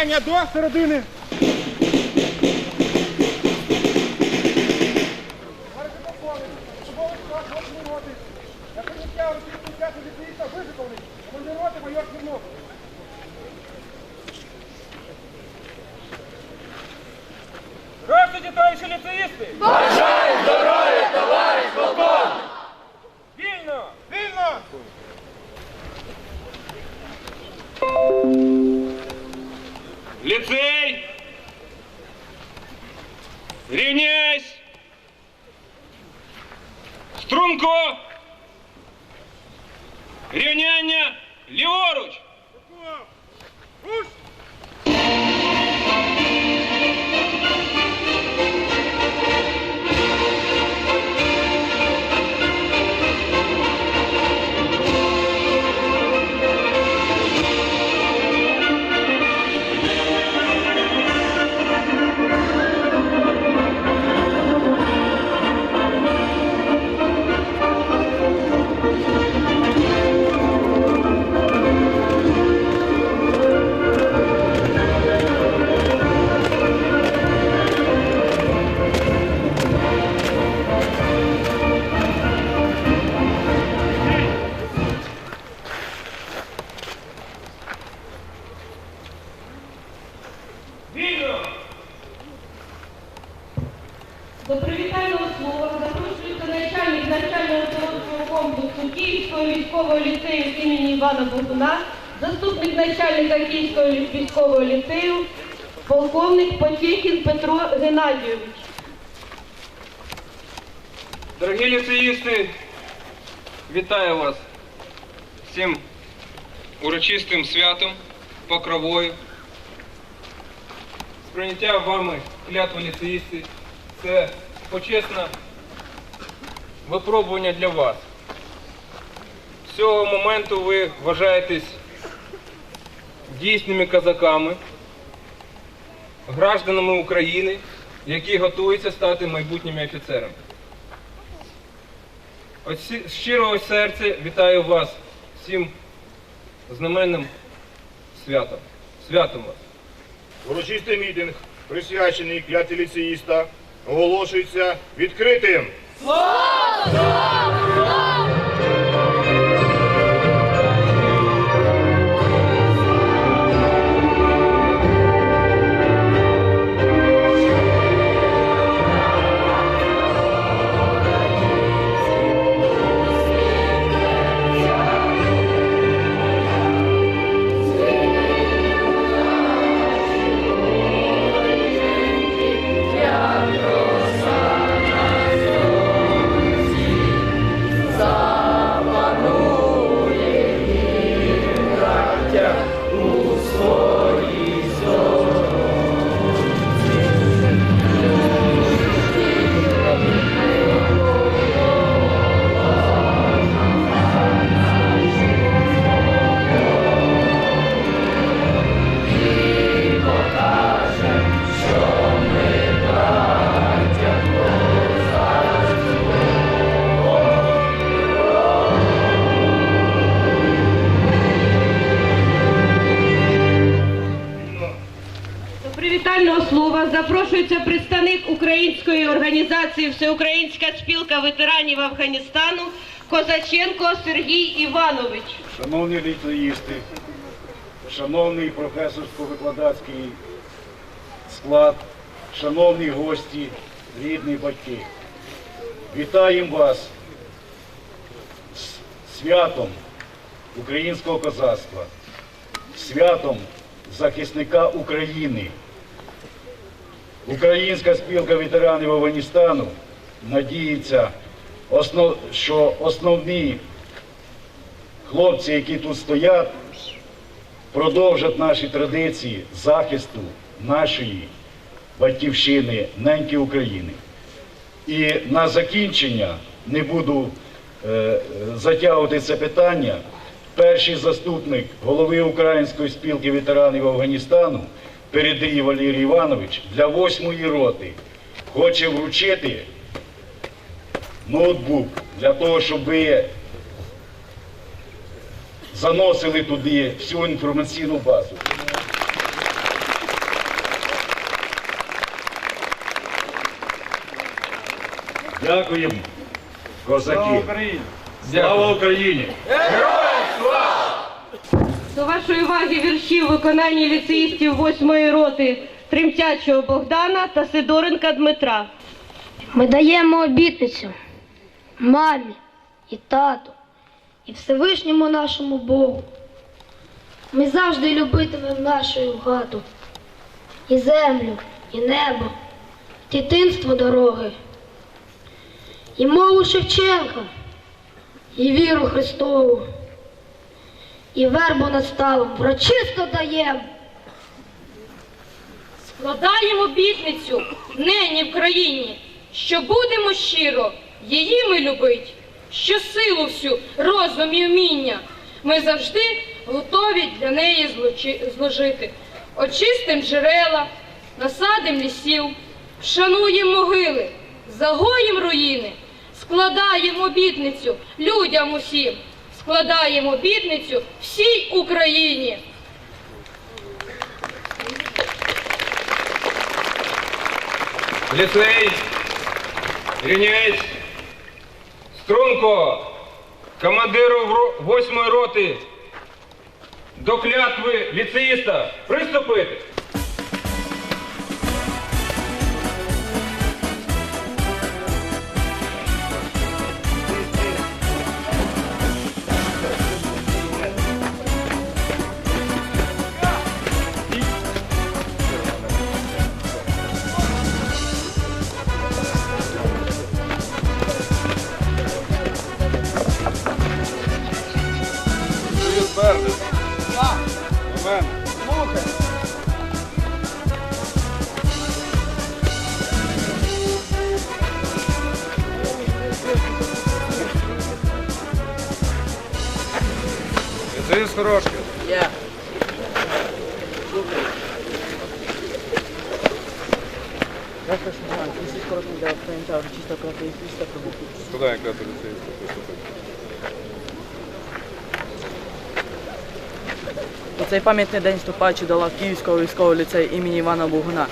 Рівняння до середини. Військового полковник Потєхін Петро Геннадійович. Дорогі ліцеїсти, вітаю вас всім урочистим святом, покровою. Сприйняття вами клятви ліцеїсти це почесне випробування для вас. З цього моменту ви вважаєтесь дійсними козаками, гражданами України, які готуються стати майбутніми офіцерами. От з щирого серця вітаю вас всім знаменним святом. Святом вас. Урочистий мітинг, присвячений кляті ліцеїста, оголошується відкритим. До Афганістану Козаченко Сергій Іванович. Шановні ліцеїсти, шановний професорсько-викладацький склад, шановні гості, рідні батьки, вітаємо вас з святом українського козацтва, святом захисника України. Українська спілка ветеранів Афганістану надіється, основ- що основні хлопці, які тут стоять, продовжать наші традиції захисту нашої батьківщини, неньки України. І на закінчення не буду е, затягувати це питання. Перший заступник голови Української спілки ветеранів Афганістану Передиї Валерій Іванович для восьмої роти хоче вручити ноутбук для того, щоб ви заносили туди всю інформаційну базу. Дякуємо, козаки. Слава Україні! Героям слава! До вашої уваги віршів виконання ліцеїстів восьмої роти Тремтячого Богдана та Сидоренка Дмитра. Ми даємо обітницю мамі і тату, і Всевишньому нашому Богу. Ми завжди любитимемо нашу хату, і землю, і небо, дитинство дороги, і мову Шевченка, і віру Христову, і вербу над ставом врочисто даємо. Складаємо обітницю нині в країні, що будемо щиро її ми любить, що силу всю, розум і вміння ми завжди готові для неї зложити. Очистим джерела, насадим лісів, вшануємо могили, загоїм руїни, складаємо обітницю людям усім, складаємо обітницю всій Україні. Ліцей, рівнявець, струнко, командиру вро- восьмої роти, до клятви ліцеїста приступити. Цей пам'ятний день вступаючи до лав Київського військового ліцею імені Івана Богуна.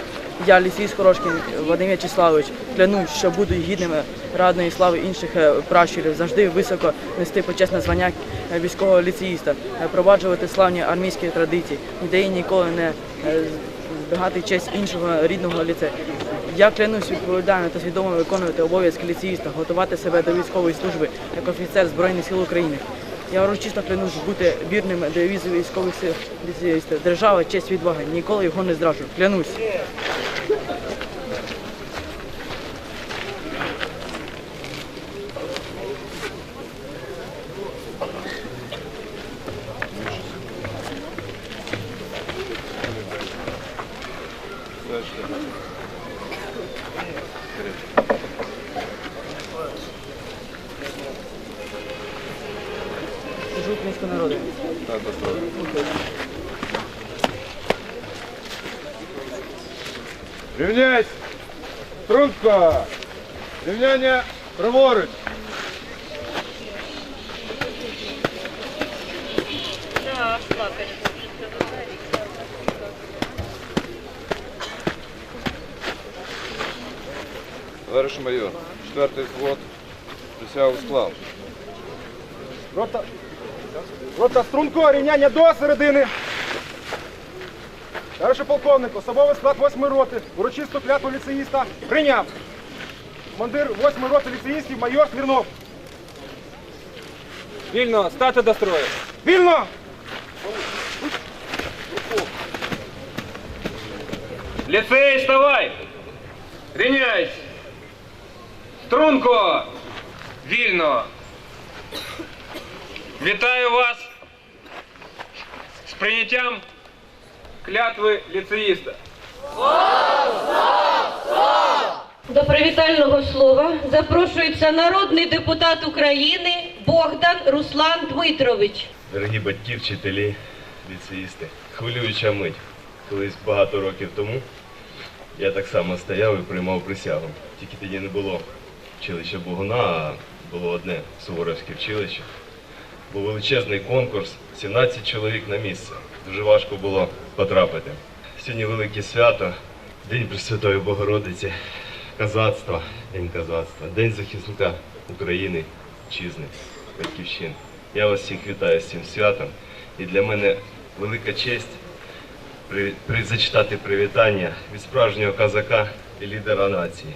Я, Лісвій Скорошкін Вадим В'ячеславович, клянусь, що буду гідними радної слави інших е, пращурів, завжди високо нести почесне звання е, військового ліцеїста, е, проваджувати славні армійські традиції, ніде і ніколи не збігати честь іншого рідного ліцею. Я клянусь відповідально та свідомо виконувати обов'язки ліцеїста, готувати себе до військової служби як офіцер Збройних сил України. Я урочисто клянусь бути вірним девізу військових сил держави, честь відваги. Ніколи його не зраджу. Клянусь. Струнко! Рівняння праворуч! Товариш майор, четвертий взвод, присягу склав. Рота, рота струнко, рівняння до середини. Товариші полковник, особовий склад 8 роти, урочисту клятву ліцеїста прийняв. Командир 8 роти ліцеїстів майор Смірнов. Вільно, стати до строю. Вільно! Ліцей, вставай! Рівняйсь! Струнко! Вільно! Вітаю вас з прийняттям клятви ліцеїста. До привітального слова запрошується народний депутат України Богдан Руслан Дмитрович. Дорогі батьки, вчителі, ліцеїсти. Хвилююча мить. Колись багато років тому я так само стояв і приймав присягу. Тільки тоді не було вчилища Богуна, а було одне Суворовське вчилище. Був величезний конкурс, 17 чоловік на місце. Дуже важко було потрапити. Сьогодні велике свято, День Пресвятої Богородиці. казацтва, День казацтва, День захисника України, вітчизни, батьківщини. Я вас всіх вітаю з цим святом. І для мене велика честь при, при, зачитати привітання від справжнього казака і лідера нації,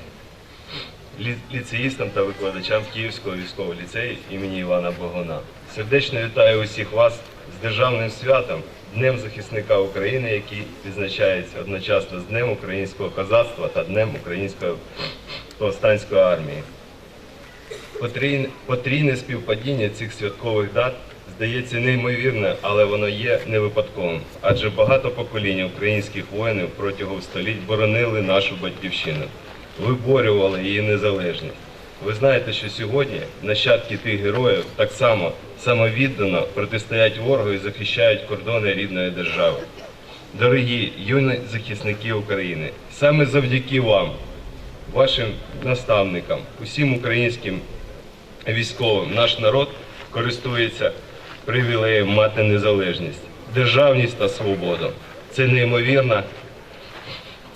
ліцеїстам та викладачам Київського військового ліцею імені Івана Богуна. Сердечно вітаю усіх вас з державним святом, Днем захисника України, який відзначається одночасно з Днем українського козацтва та Днем української повстанської армії. Потрійне співпадіння цих святкових дат здається неймовірне, але воно є не випадковим, адже багато поколінь українських воїнів протягом століть боронили нашу батьківщину, виборювали її незалежність. Ви знаєте, що сьогодні нащадки тих героїв так само самовіддано протистоять ворогу і захищають кордони рідної держави. Дорогі юні захисники України, саме завдяки вам вашим наставникам, усім українським військовим, наш народ користується привілеєм мати незалежність, державність та свободу. Це неймовірна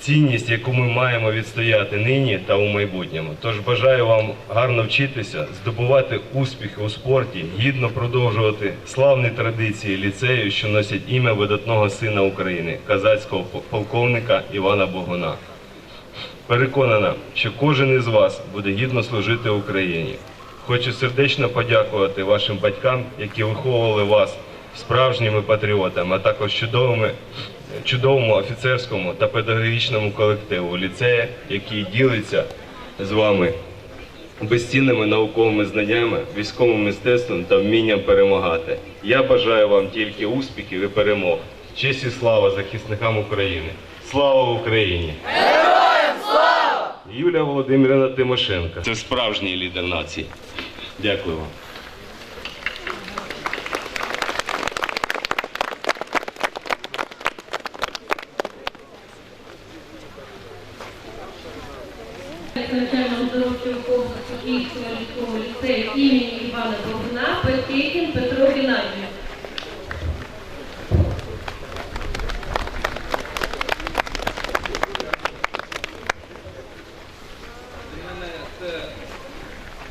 цінність, яку ми маємо відстояти нині та у майбутньому. Тож бажаю вам гарно вчитися, здобувати успіхи у спорті, гідно продовжувати славні традиції ліцею, що носять ім'я видатного сина України, казацького полковника Івана Богуна. Переконана, що кожен із вас буде гідно служити Україні. Хочу сердечно подякувати вашим батькам, які виховували вас справжніми патріотами, а також чудовими, чудовому офіцерському та педагогічному колективу ліцею, який ділиться з вами безцінними науковими знаннями, військовим мистецтвом та вмінням перемагати. Я бажаю вам тільки успіхів і перемог. Честь і слава захисникам України! Слава Україні! Юлія Володимирівна Тимошенко. Це справжній лідер нації. Дякую вам. Навчально-оздоровчого комплексу Київського військового ліцею імені Івана Богуна Петейкін Петро Геннадійович.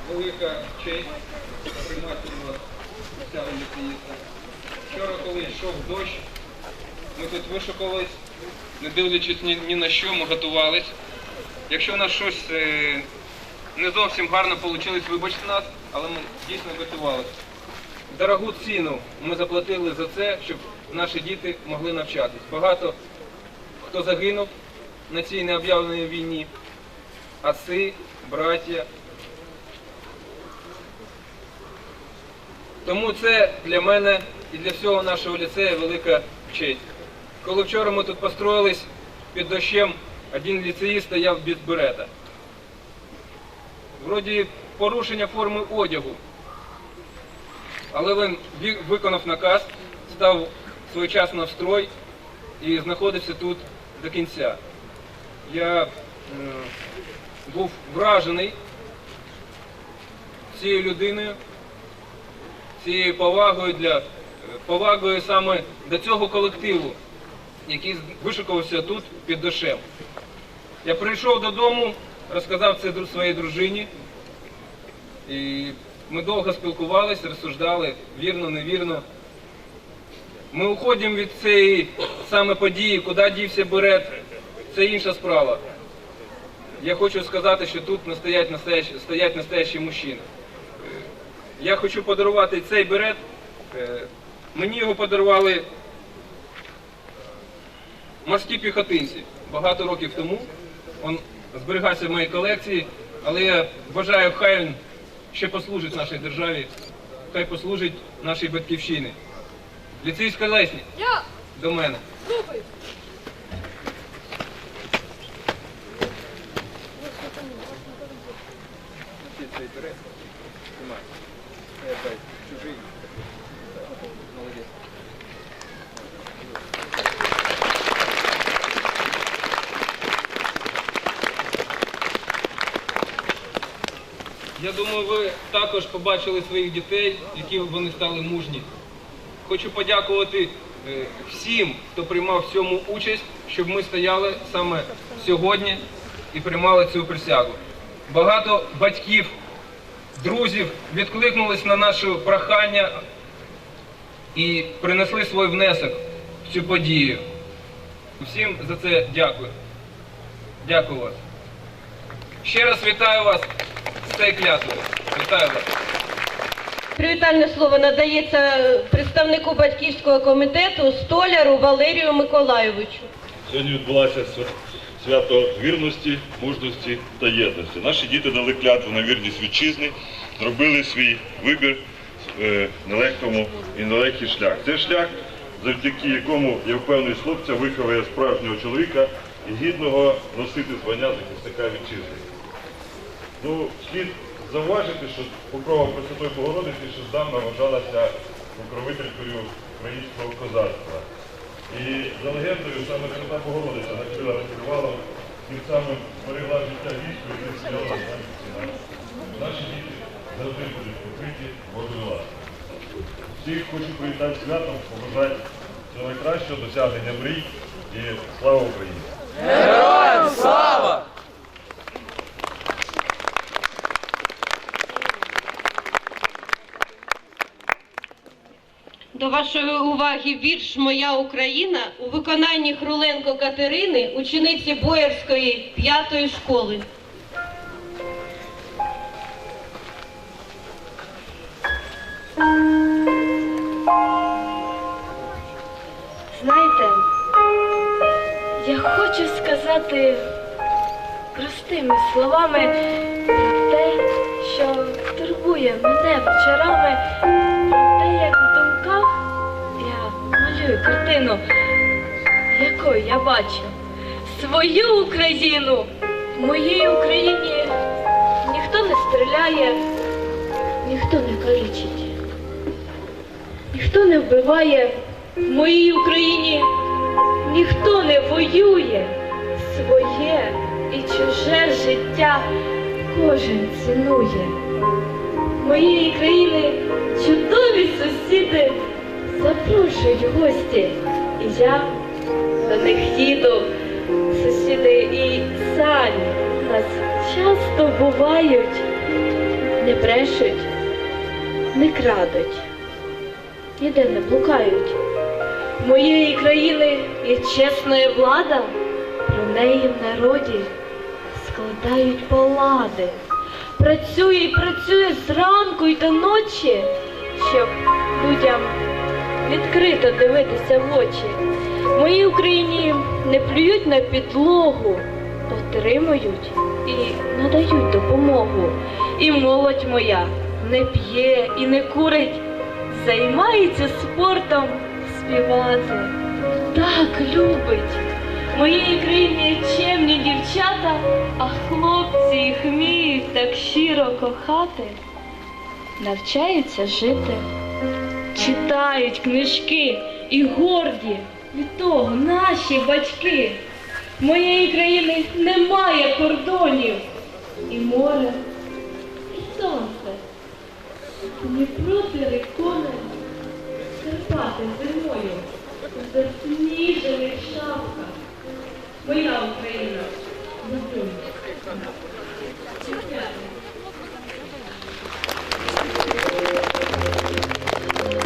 Велика честь приймати вас цього ліцеїста. Вчора, коли йшов дощ, ми тут вишукались, не дивлячись ні, ні на що, ми готувались. Якщо у нас щось е, не зовсім гарно вийшло, вибачте нас, але ми дійсно готувалися. Дорогу ціну ми заплатили за це, щоб наші діти могли навчатись. Багато хто загинув на цій необ'явленій війні отці, браття. Тому це для мене і для всього нашого ліцею велика честь. Коли вчора ми тут построїлись під дощем, один ліцеїст стояв без берета. Вроді порушення форми одягу. Але він виконав наказ, став своєчасно в строй і знаходився тут до кінця. Я е, був вражений цією людиною, цією повагою для повагою саме до цього колективу, який вишукувався тут під дощем. Я прийшов додому, розказав це своїй дружині, і ми довго спілкувалися, розсуждали, вірно, невірно. Ми уходимо від цієї саме події, куди дівся берет, це інша справа. Я хочу сказати, що тут настоять настоящі, стоять настоящі мужчини. Я хочу подарувати цей берет. Е, Мені його подарували морські піхотинці багато років тому. Він зберігався в моїй колекції, але я бажаю, хай він ще послужить нашій державі, хай послужить нашій батьківщині. Ліцейська лесні. Я До мене. слухаю. цей берет. Тримай. Я опять чужий. Молодець. Я думаю, ви також побачили своїх дітей, які вони стали мужні. Хочу подякувати е, всім, хто приймав в цьому участь, щоб ми стояли саме сьогодні і приймали цю присягу. Багато батьків, друзів відкликнулись на наше прохання і принесли свій внесок в цю подію. Всім за це дякую. Дякую вас. Ще раз вітаю вас з цією клятвою. Вітаю вас. Привітальне слово надається представнику батьківського комітету Столяру Валерію Миколайовичу. Сьогодні відбулося свято вірності, мужності та єдності. Наші діти дали клятву на вірність вітчизни, зробили свій вибір е, нелегкому і нелегкий шлях. Це шлях, завдяки якому, я впевнений, хлопця виховує справжнього чоловіка і гідного носити звання захисника вітчизни. Ну, слід зауважити, що покрова Пресвятої Богородиці ще здавна вважалася покровителькою українського козацтва. І за легендою саме Свята Богородиця накрила покривалом, тим самим зберегла життя війську і стояла на ціна. Наші діти завжди будуть покриті Божою ласкою. Всіх хочу привітати святом, побажати всього найкращого, досягнення мрій і слава Україні! Героям слава! Вашої уваги вірш Моя Україна у виконанні Хруленко Катерини, учениці Боярської п'ятої школи. Знаєте, я хочу сказати простими словами те, що турбує мене вечорами, малюю картину, якою я бачу свою Україну. В моїй Україні ніхто не стріляє, ніхто не калічить, ніхто не вбиває. В моїй Україні ніхто не воює. Своє і чуже життя кожен цінує. Моєї країни чудові сусіди запрошують гості. І я до них їду. Сусіди і самі нас часто бувають, не брешуть, не крадуть, ніде не блукають. Моєї країни є чесна влада, про неї в народі складають палади. Працює і працює зранку й до ночі, щоб людям відкрито дивитися в очі. Моїй Україні не плюють на підлогу, отримують і надають допомогу. І молодь моя не п'є і не курить, займається спортом співати. Так любить. В моїй країні чемні дівчата, а хлопці їх вміють так щиро кохати. Навчаються жити, читають книжки і горді від того наші батьки. Моєї країни немає кордонів. І море, і сонце, Дніпро териконе, Карпати зимою у засніжених шапках. Моя Україна, забудь. Дякуємо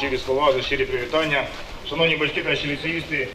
щирі слова, за щирі привітання. Шановні батьки, кращі ліцеїсти.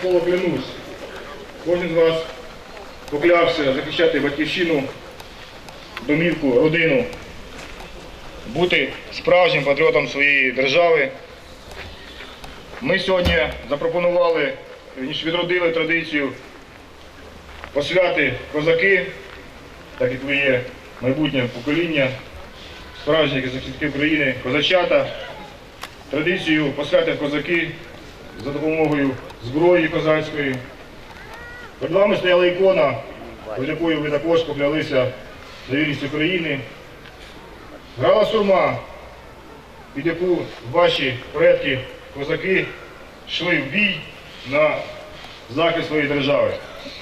Слово клянусь. Кожен з вас поклявся захищати батьківщину, домівку, родину, бути справжнім патріотом своєї держави. Ми сьогодні запропонували, ніж відродили традицію посвяти козаки, так як ви є майбутнє покоління, справжні захисники України, козачата. Традицію посвяти козаки за допомогою зброї козацької. Перед вами стояла ікона, перед якою ви також поклялися за вірність України. Грала сурма, під яку ваші предки, козаки, йшли в бій на захист своєї держави.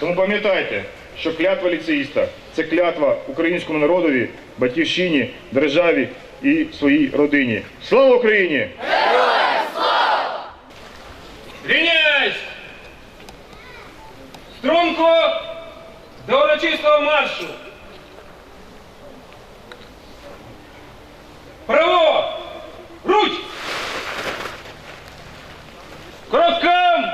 Тому пам'ятайте, що клятва ліцеїста це клятва українському народові, батьківщині, державі і своїй родині. Слава Україні! Струнко до урочистого маршу. Право! Руть! Кроткам.